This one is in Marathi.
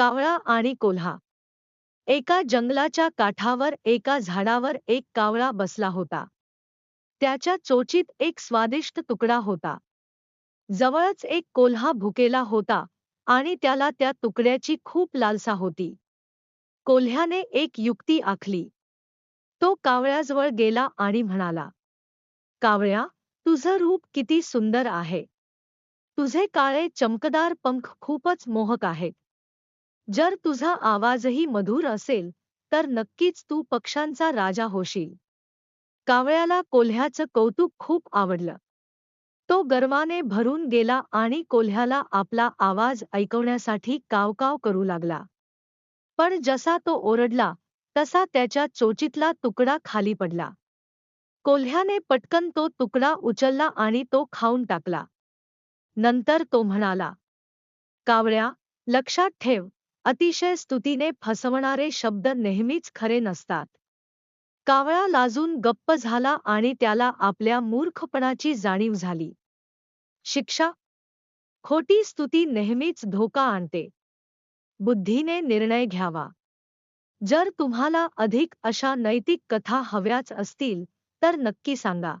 कावळा आणि कोल्हा. एका जंगलाच्या काठावर एका झाडावर एक कावळा बसला होता. त्याच्या चोचीत एक स्वादिष्ट तुकडा होता. जवळच एक कोल्हा भुकेला होता आणि त्याला त्या तुकड्याची खूप लालसा होती. कोल्ह्याने एक युक्ती आखली. तो कावळ्याजवळ गेला आणि म्हणाला कावळ्या तुझं रूप किती सुंदर आहे. तुझे काळे चमकदार पंख खूपच मोहक आहेत. जर तुझा आवाजही मधुर असेल तर नक्कीच तू पक्ष्यांचा राजा होशील. कावळ्याला कोल्ह्याचं कौतुक खूप आवडलं. तो गर्वाने भरून गेला आणि कोल्ह्याला आपला आवाज ऐकवण्यासाठी कावकाव करू लागला. पण जसा तो ओरडला तसा त्याच्या चोचीतला तुकडा खाली पडला. कोल्ह्याने पटकन तो तुकडा उचलला आणि तो खाऊन टाकला. नंतर तो म्हणाला कावळ्या लक्षात ठेव अतिशय स्तुतीने फसवणारे शब्द नेहमीच खरे नसतात. कावळा लाजून गप्प झाला आणि त्याला आपल्या मूर्खपणाची जाणीव झाली. शिक्षा? खोटी स्तुती नेहमीच धोका आणते. बुद्धीने निर्णय घ्यावा. जर तुम्हाला अधिक अशा नैतिक कथा हव्याच असतील तर नक्की सांगा.